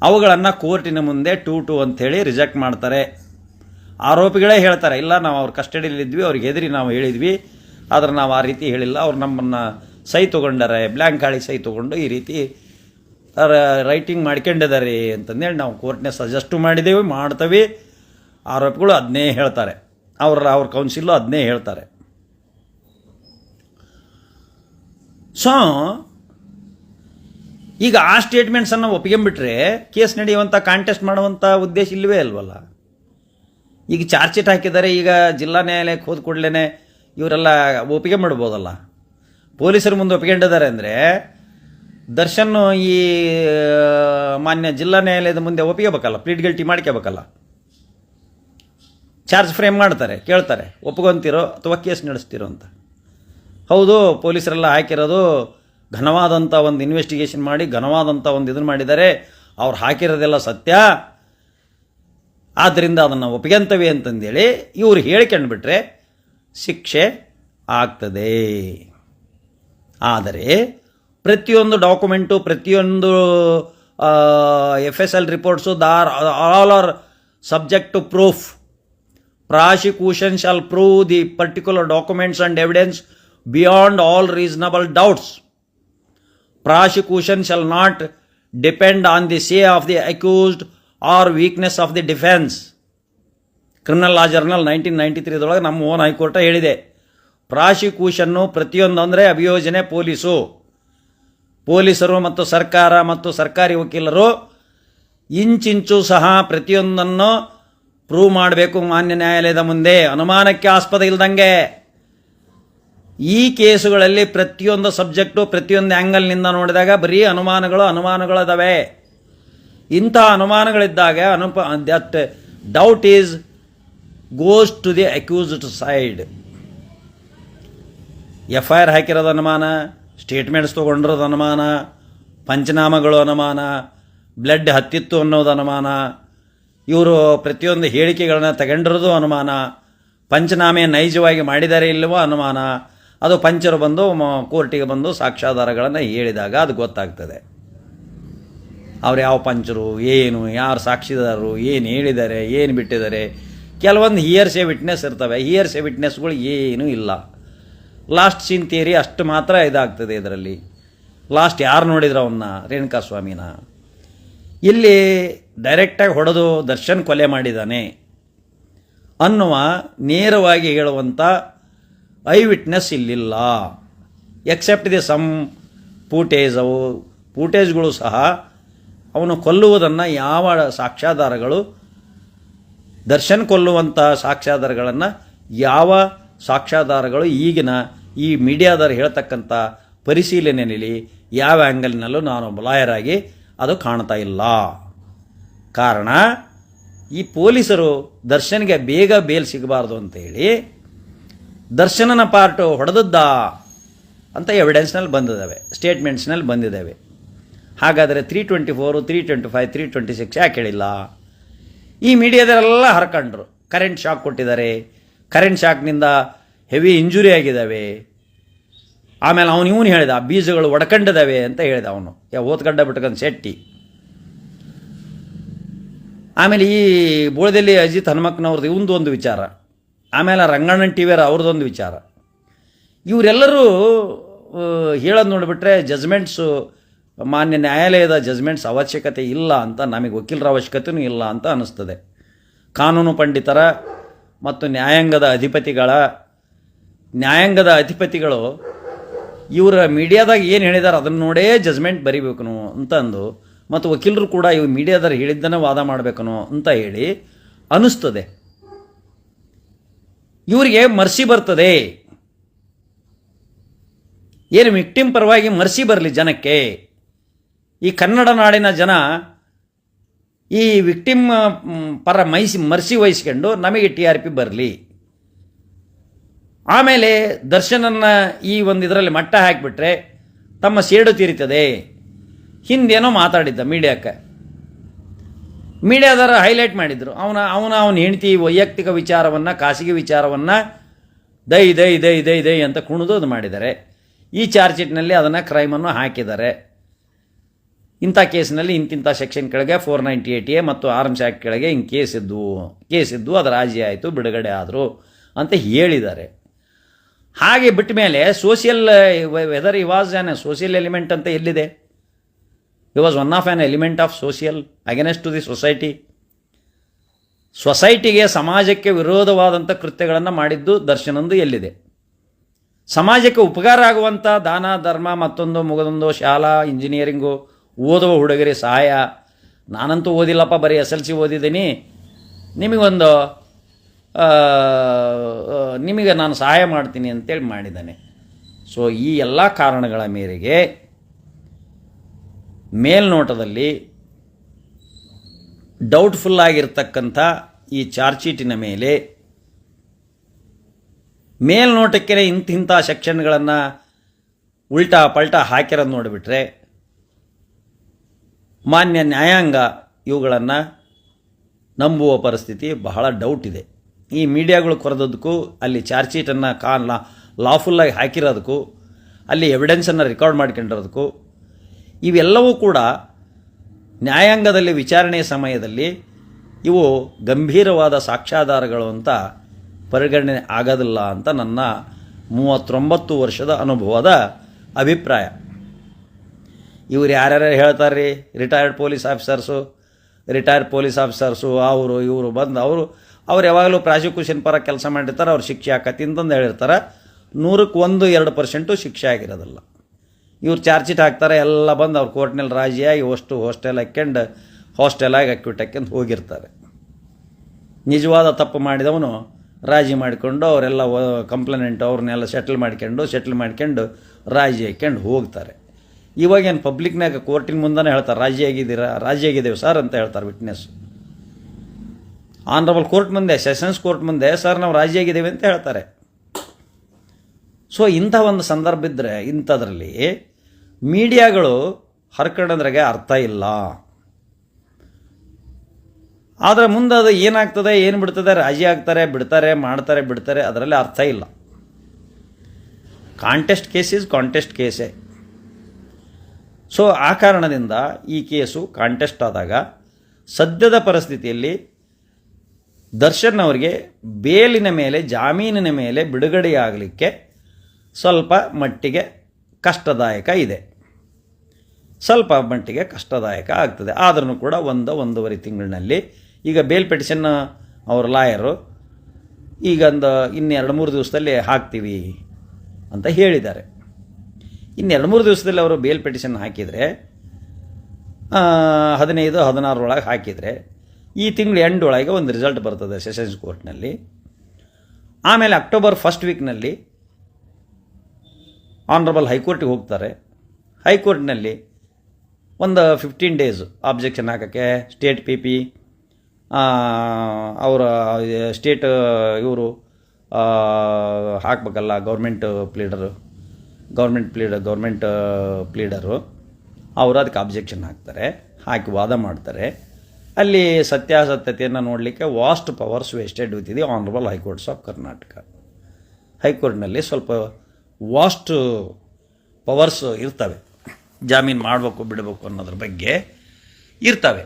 ಅವುಗಳನ್ನು ಕೋರ್ಟಿನ ಮುಂದೆ ಟೂ ಟು ಅಂಥೇಳಿ ರಿಜೆಕ್ಟ್ ಮಾಡ್ತಾರೆ. ಆರೋಪಿಗಳೇ ಹೇಳ್ತಾರೆ, ಇಲ್ಲ ನಾವು ಅವ್ರ ಕಸ್ಟಡಿಯಲ್ಲಿದ್ವಿ ಅವ್ರಿಗೆ ಹೆದರಿ ನಾವು ಹೇಳಿದ್ವಿ, ಆದ್ರೆ ನಾವು ಆ ರೀತಿ ಹೇಳಿಲ್ಲ, ಅವ್ರು ನಮ್ಮನ್ನು ಸೈ ತೊಗೊಂಡಾರೆ, ಬ್ಲ್ಯಾಂಕ್ ಗಾಳಿ ಸೈ ತೊಗೊಂಡು ಈ ರೀತಿ ರೈಟಿಂಗ್ ಮಾಡ್ಕೊಂಡಿದ್ದಾರೆ ಅಂತಂದೇಳಿ ನಾವು ಕೋರ್ಟ್ನೇ ಸಜೆಸ್ಟು ಮಾಡಿದ್ದೇವೆ ಮಾಡ್ತೇವೆ. ಆರೋಪಿಗಳು ಅದನ್ನೇ ಹೇಳ್ತಾರೆ, ಅವ್ರ ಅವ್ರ ಕೌನ್ಸಿಲು ಅದನ್ನೇ ಹೇಳ್ತಾರೆ. ಸೊ ಈಗ ಆ ಸ್ಟೇಟ್ಮೆಂಟ್ಸನ್ನು ಒಪ್ಕೊಂಬಿಟ್ರೆ ಕೇಸ್ ನಡೆಯುವಂಥ ಕಾಂಟೆಸ್ಟ್ ಮಾಡುವಂಥ ಉದ್ದೇಶ ಇಲ್ಲವೇ ಅಲ್ವಲ್ಲ? ಈಗ ಚಾರ್ಜ್ ಶೀಟ್ ಹಾಕಿದ್ದಾರೆ, ಈಗ ಜಿಲ್ಲಾ ನ್ಯಾಯಾಲಯಕ್ಕೆ ಹೋದ ಕೂಡಲೇ ಇವರೆಲ್ಲ ಒಪ್ಪಿಗೆ ಮಾಡ್ಬೋದಲ್ಲ? ಪೊಲೀಸರು ಮುಂದೆ ಒಪ್ಪಿಕೊಂಡಿದ್ದಾರೆ ಅಂದರೆ ದರ್ಶನ್ ಈ ಮಾನ್ಯ ಜಿಲ್ಲಾ ನ್ಯಾಯಾಲಯದ ಮುಂದೆ ಒಪ್ಪಿಗೆಬೇಕಲ್ಲ ಪ್ಲೀಟ್ ಗಿಲ್ಟಿ ಮಾಡ್ಕೋಬೇಕಲ್ಲ? ಚಾರ್ಜ್ ಫ್ರೇಮ್ ಮಾಡ್ತಾರೆ, ಕೇಳ್ತಾರೆ ಒಪ್ಕೊಂತೀರೋ ಅಥವಾ ಕೇಸ್ ನಡೆಸ್ತೀರೋ ಅಂತ. ಹೌದು, ಪೊಲೀಸರೆಲ್ಲ ಹಾಕಿರೋದು ಘನವಾದಂಥ ಒಂದು ಇನ್ವೆಸ್ಟಿಗೇಷನ್ ಮಾಡಿ ಘನವಾದಂಥ ಒಂದು ಇದನ್ನು ಮಾಡಿದ್ದಾರೆ ಅವ್ರು ಹಾಕಿರೋದೆಲ್ಲ ಸತ್ಯ. ಆದ್ದರಿಂದ ಅದನ್ನು ಒಪ್ಪಿಗೆಂತವೆ ಅಂತಂದೇಳಿ ಇವರು ಹೇಳ್ಕೊಂಡ್ಬಿಟ್ರೆ ಶಿಕ್ಷೆ ಆಗ್ತದೆ. ಆದರೆ ಪ್ರತಿಯೊಂದು ಡಾಕ್ಯುಮೆಂಟು, ಪ್ರತಿಯೊಂದು F S L reports there all are subject to proof prosecution shall prove the particular documents and evidence beyond all reasonable doubts. Prosecution shall not depend on the say of the accused or weakness of the defence criminal law journal nineteen ninety ತ್ರೀದೊಳಗೆ ನಮ್ಮ ಓನ್ ಹೈಕೋರ್ಟ ಹೇಳಿದೆ. ಪ್ರಾಸಿಕ್ಯೂಷನ್ನು ಪ್ರತಿಯೊಂದು ಅಂದರೆ ಅಭಿಯೋಜನೆ ಪೊಲೀಸು. ಪೊಲೀಸರು ಮತ್ತು ಸರ್ಕಾರ ಮತ್ತು ಸರ್ಕಾರಿ ವಕೀಲರು ಇಂಚಿಂಚು ಸಹ ಪ್ರತಿಯೊಂದನ್ನು ಪ್ರೂವ್ ಮಾಡಬೇಕು ಮಾನ್ಯ ನ್ಯಾಯಾಲಯದ ಮುಂದೆ. ಅನುಮಾನಕ್ಕೆ ಆಸ್ಪದ ಇಲ್ದಂಗೆ. ಈ ಕೇಸುಗಳಲ್ಲಿ ಪ್ರತಿಯೊಂದು ಸಬ್ಜೆಕ್ಟು, ಪ್ರತಿಯೊಂದು ಆ್ಯಂಗಲ್ನಿಂದ ನೋಡಿದಾಗ ಬರೀ ಅನುಮಾನಗಳು, ಅನುಮಾನಗಳದವೆ. ಇಂಥ ಅನುಮಾನಗಳಿದ್ದಾಗ ಅನುಪ that doubt is goes to the accused side F I R ಹಾಕಿರೋದು ಅನುಮಾನ ಸ್ಟೇಟ್ಮೆಂಟ್ಸ್ ತೊಗೊಂಡಿರೋದು ಅನುಮಾನ, ಪಂಚನಾಮಗಳು ಅನುಮಾನ ಬ್ಲಡ್ ಹತ್ತಿತ್ತು ಅನ್ನೋದು ಅನುಮಾನ, ಇವರು ಪ್ರತಿಯೊಂದು ಹೇಳಿಕೆಗಳನ್ನ ತಗೊಂಡಿರೋದು ಅನುಮಾನ, ಪಂಚನಾಮೆ ನೈಜವಾಗಿ ಮಾಡಿದ್ದಾರೆ ಇಲ್ಲವೋ ಅನುಮಾನ ಅದು ಪಂಚರು ಬಂದು ಕೋರ್ಟಿಗೆ ಬಂದು ಸಾಕ್ಷ್ಯಾಧಾರಗಳನ್ನು ಹೇಳಿದಾಗ ಅದು ಗೊತ್ತಾಗ್ತದೆ. ಅವ್ರು ಯಾವ ಪಂಚರು, ಏನು, ಯಾರು ಸಾಕ್ಷಿದಾರರು, ಏನು ಹೇಳಿದ್ದಾರೆ, ಏನು ಬಿಟ್ಟಿದ್ದಾರೆ. ಕೆಲವೊಂದು ಹಿಯರ್ಸೆ ವಿಟ್ನೆಸ್ ಇರ್ತವೆ. ಹಿಯರ್ಸೆ ವಿಟ್ನೆಸ್ಗಳು ಏನೂ ಇಲ್ಲ. ಲಾಸ್ಟ್ ಸೀನ್ ಥಿಯರಿ ಅಷ್ಟು ಮಾತ್ರ ಇದಾಗ್ತದೆ ಇದರಲ್ಲಿ. ಲಾಸ್ಟ್ ಯಾರು ನೋಡಿದ್ರು ಅವನ್ನ ರೇಣುಕಾ ಸ್ವಾಮಿನ? ಇಲ್ಲಿ ಡೈರೆಕ್ಟಾಗಿ ಹೊಡೆದು ದರ್ಶನ್ ಕೊಲೆ ಮಾಡಿದ್ದಾನೆ ಅನ್ನುವ ನೇರವಾಗಿ ಹೇಳುವಂಥ ಐ ವಿಟ್ನೆಸ್ ಇಲ್ಲಿಲ್ಲ. ಎಕ್ಸೆಪ್ಟ್ ದಿ ಸಮ್ ಪೂಟೇಜ್ ಅವು. ಪೂಟೇಜ್ಗಳು ಸಹ ಅವನು ಕೊಲ್ಲುವುದನ್ನು ಯಾವ ಸಾಕ್ಷ್ಯಾಧಾರಗಳು, ದರ್ಶನ್ ಕೊಲ್ಲುವಂಥ ಸಾಕ್ಷ್ಯಾಧಾರಗಳನ್ನು ಯಾವ ಸಾಕ್ಷ್ಯಾಧಾರಗಳು ಈಗಿನ ಈ ಮೀಡಿಯಾದವರು ಹೇಳ್ತಕ್ಕಂಥ ಪರಿಶೀಲನೆಯಲ್ಲಿ ಯಾವ ಆ್ಯಂಗಲ್ನಲ್ಲೂ ನಾನು ಲಾಯರಾಗಿ ಅದು ಕಾಣ್ತಾ ಇಲ್ಲ. ಕಾರಣ ಈ ಪೊಲೀಸರು ದರ್ಶನ್ಗೆ ಬೇಗ ಬೇಲ್ ಸಿಗಬಾರ್ದು ಅಂತೇಳಿ ದರ್ಶನನ ಪಾರ್ಟು ಹೊಡೆದದ್ದ? ಅಂತ ಎವಿಡೆನ್ಸ್ನಲ್ಲಿ ಬಂದಿದ್ದಾವೆ ಸ್ಟೇಟ್ಮೆಂಟ್ಸ್ನಲ್ಲಿ ಬಂದಿದ್ದಾವೆ ಹಾಗಾದರೆ three twenty four three twenty five three twenty six ಯಾಕೆ ಹೇಳಿಲ್ಲ? ಈ ಮೀಡಿಯಾದಲ್ಲೆಲ್ಲ ಹರ್ಕೊಂಡ್ರು. ಕರೆಂಟ್ ಶಾಕ್ ಕೊಟ್ಟಿದ್ದಾರೆ. ಕರೆಂಟ್ ಶಾಕ್ನಿಂದ ಹೆವಿ ಇಂಜುರಿ ಆಗಿದ್ದಾವೆ. ಆಮೇಲೆ ಅವನು ಇವನು ಹೇಳಿದ, ಬೀಜಗಳು ಒಡ್ಕೊಂಡಿದ್ದಾವೆ ಅಂತ ಹೇಳಿದ ಅವನು. ಯಾ ಓದ್ಕಂಡ ಬಿಟ್ಕೊಂಡು ಶೆಟ್ಟಿ. ಆಮೇಲೆ ಈ ಬೋಳದಲ್ಲಿ ಅಜಿತ್ ಹನುಮಕ್ಕನವ್ರದ್ದು ಇವಂದು ಒಂದು ವಿಚಾರ. ಆಮೇಲೆ ರಂಗಣ್ಣನ್ ಟಿ ವಿಯರ್ ಅವ್ರದ್ದೊಂದು ವಿಚಾರ. ಇವರೆಲ್ಲರೂ ಹೇಳೋದು ನೋಡಿಬಿಟ್ರೆ ಜಜ್ಮೆಂಟ್ಸು ಮಾನ್ಯ ನ್ಯಾಯಾಲಯದ ಜಜ್ಮೆಂಟ್ಸ್ ಅವಶ್ಯಕತೆ ಇಲ್ಲ ಅಂತ ನಮಗೆ ವಕೀಲರ ಅವಶ್ಯಕತೆಯೂ ಇಲ್ಲ ಅಂತ ಅನ್ನಿಸ್ತದೆ ಕಾನೂನು ಪಂಡಿತರ ಮತ್ತು ನ್ಯಾಯಾಂಗದ ಅಧಿಪತಿಗಳ, ನ್ಯಾಯಾಂಗದ ಅಧಿಪತಿಗಳು ಇವರ ಮೀಡಿಯಾದಾಗ ಏನು ಹೇಳಿದಾರೆ ಅದನ್ನು ನೋಡೇ ಜಜ್ಮೆಂಟ್ ಅಂತಂದು ಅಂತ ಅಂದು ಮತ್ತು ವಕೀಲರು ಕೂಡ ಇವು ಮೀಡಿಯಾದವ್ರು ಹೇಳಿದ್ದನ್ನು ವಾದ ಮಾಡಬೇಕನೋ ಅಂತ ಹೇಳಿ ಅನ್ನಿಸ್ತದೆ ಇವರಿಗೆ ಮರ್ಸಿ ಬರ್ತದೆ. ಏನು ವಿಕ್ಟಿಮ್ ಪರವಾಗಿ ಮರ್ಸಿ ಬರಲಿ ಜನಕ್ಕೆ? ಈ ಕನ್ನಡ ನಾಡಿನ ಜನ ಈ ವಿಕ್ಟಿಮ್ ಪರ ಮೈಸಿ, ಮರ್ಸಿ ವಹಿಸ್ಕೊಂಡು ನಮಗೆ ಟಿ ಆರ್ ಪಿ ಬರಲಿ. ಆಮೇಲೆ ದರ್ಶನನ್ನ ಈ ಒಂದು ಇದರಲ್ಲಿ ಮಟ್ಟ ಹಾಕಿಬಿಟ್ರೆ ತಮ್ಮ ಸೇಡು ತೀರಿತದೆ. ಹಿಂದೇನೋ ಮಾತಾಡಿದ್ದ ಮೀಡಿಯಾಕ್ಕೆ. ಮೀಡಿಯಾದರ ಹೈಲೈಟ್ ಮಾಡಿದರು. ಅವನ ಅವನ ಅವನ ಹೆಂಡತಿ ವೈಯಕ್ತಿಕ ವಿಚಾರವನ್ನು, ಖಾಸಗಿ ವಿಚಾರವನ್ನು ದೈ ದೈ ದೈ ದೈ ದೈ ಅಂತ ಕುಣಿದು ಅದು ಮಾಡಿದ್ದಾರೆ. ಈ ಚಾರ್ಜ್ ಶೀಟ್ನಲ್ಲಿ ಅದನ್ನು ಕ್ರೈಮನ್ನು ಹಾಕಿದ್ದಾರೆ. ಇಂಥ ಕೇಸಿನಲ್ಲಿ ಇಂತಿಂಥ ಸೆಕ್ಷನ್ ಕೆಳಗೆ ಫೋರ್ ನೈಂಟಿ ಏಟ್ ಎ ಮತ್ತು ಆರ್ಮ್ಸ್ ಆ್ಯಕ್ಟ್ ಕೆಳಗೆ ಹಿಂಗೆ ಕೇಸ್ ಇದ್ದು ಕೇಸ್ ಇದ್ದು ಅದು ರಾಜಿ ಆಯಿತು, ಬಿಡುಗಡೆ ಆದರು ಅಂತ ಹೇಳಿದ್ದಾರೆ. ಹಾಗೆ ಬಿಟ್ಟ ಮೇಲೆ social whether he was an social element ಅಂತ ಎಲ್ಲಿದೆ? He was one of an element of social against to the society ಸೊಸೈಟಿಗೆ ಸಮಾಜಕ್ಕೆ ವಿರೋಧವಾದಂಥ ಕೃತ್ಯಗಳನ್ನು ಮಾಡಿದ್ದು ದರ್ಶನಂದು ಎಲ್ಲಿದೆ? ಸಮಾಜಕ್ಕೆ ಉಪಕಾರ ಆಗುವಂಥ ದಾನ, ಧರ್ಮ, ಮತ್ತೊಂದು ಮುಗದೊಂದು ಶಾಲಾ, ಇಂಜಿನಿಯರಿಂಗು, ಓದುವ ಹುಡುಗರಿಗೆ ಸಹಾಯ. ನಾನಂತೂ ಓದಿಲ್ಲಪ್ಪ, ಬರೀ ಎಸ್ ಎಲ್ ಸಿ ಓದಿದ್ದೀನಿ. ನಿಮಗೊಂದು ನಿಮಗೆ ನಾನು ಸಹಾಯ ಮಾಡ್ತೀನಿ ಅಂತೇಳಿ ಮಾಡಿದ್ದಾನೆ. ಸೊ ಈ ಎಲ್ಲ ಕಾರಣಗಳ ಮೇರೆಗೆ ಮೇಲ್ನೋಟದಲ್ಲಿ ಡೌಟ್ಫುಲ್ ಆಗಿರ್ತಕ್ಕಂಥ ಈ ಚಾರ್ಜ್ ಶೀಟಿನ ಮೇಲೆ ಮೇಲ್ನೋಟಕ್ಕೆ ಇಂತಿಂಥ ಸೆಕ್ಷನ್ಗಳನ್ನು ಉಲ್ಟಾ ಪಲ್ಟಾ ಹಾಕಿರೋದು ನೋಡಿಬಿಟ್ರೆ ಮಾನ್ಯ ನ್ಯಾಯಾಂಗ ಇವುಗಳನ್ನು ನಂಬುವ ಪರಿಸ್ಥಿತಿ ಬಹಳ ಡೌಟ್ ಇದೆ. ಈ ಮೀಡಿಯಾಗಳು ಕೊರೆದದಕ್ಕೂ ಅಲ್ಲಿ ಚಾರ್ಜ್ ಶೀಟನ್ನು ಕಾ ಲಾಫುಲ್ಲಾಗಿ ಹಾಕಿರೋದಕ್ಕೂ ಅಲ್ಲಿ ಎವಿಡೆನ್ಸನ್ನು ರೆಕಾರ್ಡ್ ಮಾಡ್ಕೊಂಡಿರೋದಕ್ಕೂ ಇವೆಲ್ಲವೂ ಕೂಡ ನ್ಯಾಯಾಂಗದಲ್ಲಿ ವಿಚಾರಣೆ ಸಮಯದಲ್ಲಿ ಇವು ಗಂಭೀರವಾದ ಸಾಕ್ಷ್ಯಾಧಾರಗಳು ಅಂತ ಪರಿಗಣನೆ ಆಗೋದಿಲ್ಲ ಅಂತ ನನ್ನ ಮೂವತ್ತೊಂಬತ್ತು ವರ್ಷದ ಅನುಭವದ ಅಭಿಪ್ರಾಯ. ಇವ್ರು ಯಾರ್ಯಾರು ಹೇಳ್ತಾರೆ ರೀ retired police officers retired police officers ಅವರು ಇವರು ಬಂದು ಅವರು, ಅವ್ರು ಯಾವಾಗಲೂ ಪ್ರಾಸಿಕ್ಯೂಷನ್ ಪರ ಕೆಲಸ ಮಾಡಿರ್ತಾರೆ, ಅವ್ರು ಶಿಕ್ಷೆ ಆಕತಿ ಅಂತಂದು ಹೇಳಿರ್ತಾರೆ. ನೂರಕ್ಕೆ ಒಂದು ಎರಡು ಪರ್ಸೆಂಟು ಶಿಕ್ಷೆ ಆಗಿರೋದಿಲ್ಲ. ಇವ್ರು ಚಾರ್ಜ್ ಶೀಟ್ ಹಾಕ್ತಾರೆ, ಎಲ್ಲ ಬಂದು ಅವ್ರು ಕೋರ್ಟ್ನಲ್ಲಿ ರಾಜಿಯಾಗಿ ಅಷ್ಟು ಹಾಸ್ಟೆಲ್ ಹಾಕ್ಯಂಡು ಹಾಸ್ಟೆಲಾಗಿ ಅಕ್ವಿಟ್ ಹಾಕ್ಯಂದು ಹೋಗಿರ್ತಾರೆ. ನಿಜವಾದ ತಪ್ಪು ಮಾಡಿದವನು ರಾಜಿ ಮಾಡಿಕೊಂಡು ಅವರೆಲ್ಲ ಕಂಪ್ಲೇಂಟ್ ಅವ್ರನ್ನೆಲ್ಲ ಸೆಟ್ಲ್ ಮಾಡ್ಕೊಂಡು ಸೆಟ್ಲ್ ಮಾಡ್ಕೊಂಡು ರಾಜಿ ಹಾಕ್ಯಂಡು ಹೋಗ್ತಾರೆ. ಇವಾಗೇನು ಪಬ್ಲಿಕ್ನಾಗ ಕೋರ್ಟಿನ ಮುಂದೆ ಹೇಳ್ತಾರೆ, ರಾಜಿ ಆಗಿದ್ದೀರಾ, ರಾಜಿ ಆಗಿದ್ದೇವೆ ಸರ್ ಅಂತ ಹೇಳ್ತಾರೆ ವಿಟ್ನೆಸ್ ಆನರಬಲ್ ಕೋರ್ಟ್ ಮುಂದೆ ಸೆಷನ್ಸ್ ಕೋರ್ಟ್ ಮುಂದೆ ಸರ್ ನಾವು ರಾಜಿ ಆಗಿದ್ದೇವೆ ಅಂತ ಹೇಳ್ತಾರೆ. ಸೊ ಇಂಥ ಒಂದು ಸಂದರ್ಭ ಇದ್ದರೆ ಇಂಥದ್ರಲ್ಲಿ ಮೀಡಿಯಾಗಳು ಹರ್ಕಂಡ್ರಿಗೆ ಅರ್ಥ ಇಲ್ಲ. ಆದರೆ ಮುಂದೆ ಅದು ಏನಾಗ್ತದೆ, ಏನು ಬಿಡ್ತದೆ, ರಾಜಿ ಆಗ್ತಾರೆ, ಬಿಡ್ತಾರೆ, ಮಾಡ್ತಾರೆ, ಬಿಡ್ತಾರೆ, ಅದರಲ್ಲಿ ಅರ್ಥ ಇಲ್ಲ. ಕಾಂಟೆಸ್ಟ್ ಕೇಸ್ ಈಸ್ ಕಾಂಟೆಸ್ಟ್ ಕೇಸೇ ಸೊ ಆ ಕಾರಣದಿಂದ ಈ ಕೇಸು ಕಾಂಟೆಸ್ಟ್ ಆದಾಗ ಸದ್ಯದ ಪರಿಸ್ಥಿತಿಯಲ್ಲಿ ದರ್ಶನ್ ಅವರಿಗೆ ಬೇಲಿನ ಮೇಲೆ, ಜಾಮೀನಿನ ಮೇಲೆ ಬಿಡುಗಡೆಯಾಗಲಿಕ್ಕೆ ಸ್ವಲ್ಪ ಮಟ್ಟಿಗೆ ಕಷ್ಟದಾಯಕ ಇದೆ. ಸ್ವಲ್ಪ ಮಟ್ಟಿಗೆ ಕಷ್ಟದಾಯಕ ಆಗ್ತದೆ. ಆದ್ರೂ ಕೂಡ ಒಂದು ಒಂದೂವರೆ ತಿಂಗಳಿನಲ್ಲಿ ಈಗ ಬೇಲ್ ಪೆಟಿಷನ್ ಅವರ ಲಾಯರು ಈಗ ಒಂದು ಇನ್ನೆರಡು ಮೂರು ದಿವಸದಲ್ಲಿ ಹಾಕ್ತೀವಿ ಅಂತ ಹೇಳಿದ್ದಾರೆ. ಇನ್ನೆರಡು ಮೂರು ದಿವಸದಲ್ಲಿ ಅವರು ಬೇಲ್ ಪೆಟಿಷನ್ ಹಾಕಿದರೆ ಹದಿನೈದು ಹದಿನಾರರೊಳಗೆ ಹಾಕಿದರೆ ಈ ತಿಂಗಳು ಎಂಡ್ ಒಳಗೆ ಒಂದು ರಿಸಲ್ಟ್ ಬರ್ತದೆ ಸೆಷನ್ಸ್ ಕೋರ್ಟ್ನಲ್ಲಿ. ಆಮೇಲೆ ಅಕ್ಟೋಬರ್ ಫಸ್ಟ್ ವೀಕ್ನಲ್ಲಿ ಆನರಬಲ್ ಹೈಕೋರ್ಟಿಗೆ ಹೋಗ್ತಾರೆ. ಹೈಕೋರ್ಟ್ನಲ್ಲಿ ಒಂದು ಫಿಫ್ಟೀನ್ ಡೇಸ್ ಆಬ್ಜೆಕ್ಷನ್ ಹಾಕೋಕ್ಕೆ ಸ್ಟೇಟ್ ಪಿ ಪಿ ಅವರ ಸ್ಟೇಟ್ ಇವರು ಹಾಕಬೇಕಲ್ಲ government pleader government pleader government pleader ಅವರು ಅದಕ್ಕೆ ಆಬ್ಜೆಕ್ಷನ್ ಹಾಕ್ತಾರೆ. ಹಾಕಿ ವಾದ ಮಾಡ್ತಾರೆ. ಅಲ್ಲಿ ಸತ್ಯಾಸತ್ಯತೆಯನ್ನು ನೋಡಲಿಕ್ಕೆ vast powers vested with honourable high courts of Karnataka ಹೈಕೋರ್ಟ್ನಲ್ಲಿ ಸ್ವಲ್ಪ ವಾಸ್ಟ್ ಪವರ್ಸ್ ಇರ್ತವೆ. ಜಾಮೀನು ಮಾಡಬೇಕು, ಬಿಡಬೇಕು ಅನ್ನೋದ್ರ ಬಗ್ಗೆ ಇರ್ತವೆ.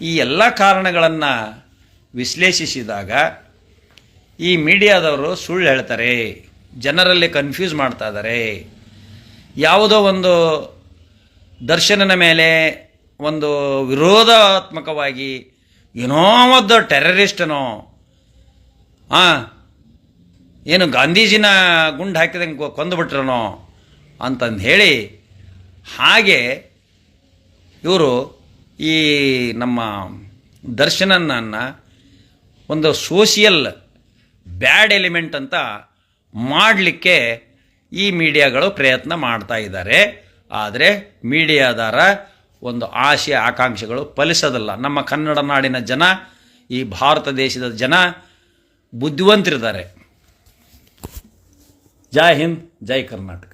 ಈ ಎಲ್ಲ ಕಾರಣಗಳನ್ನು ವಿಶ್ಲೇಷಿಸಿದಾಗ ಈ ಮೀಡಿಯಾದವರು ಸುಳ್ಳು ಹೇಳ್ತಾರೆ. ಜನರಲ್ಲಿ ಕನ್ಫ್ಯೂಸ್ ಮಾಡ್ತಾ ಇದ್ದಾರೆ ಯಾವುದೋ ಒಂದು ದರ್ಶನನ ಮೇಲೆ ಒಂದು ವಿರೋಧಾತ್ಮಕವಾಗಿ ಏನೋ ಒಂದು ಟೆರರಿಸ್ಟನೋ ಹಾಂ ಏನು ಗಾಂಧೀಜಿನ ಗುಂಡು ಹಾಕಿದಂಗೆ ಕೊಂದುಬಿಟ್ರನೋ ಅಂತಂದು ಹೇಳಿ ಹಾಗೆ ಇವರು ಈ ನಮ್ಮ ದರ್ಶನನನ್ನು ಒಂದು ಸೋಷಿಯಲ್ ಬ್ಯಾಡ್ ಎಲಿಮೆಂಟ್ ಅಂತ ಮಾಡಲಿಕ್ಕೆ ಈ ಮೀಡಿಯಾಗಳು ಪ್ರಯತ್ನ ಮಾಡ್ತಾ ಇದ್ದಾರೆ. ಆದರೆ ಮೀಡಿಯಾದಾರ ಒಂದು ಆಶೆ ಆಕಾಂಕ್ಷೆಗಳು ಫಲಿಸೋದಲ್ಲ. ನಮ್ಮ ಕನ್ನಡ ನಾಡಿನ ಜನ, ಈ ಭಾರತ ದೇಶದ ಜನ ಬುದ್ಧಿವಂತರಿದ್ದಾರೆ. ಜೈ ಹಿಂದ್ ಜೈ ಕರ್ನಾಟಕ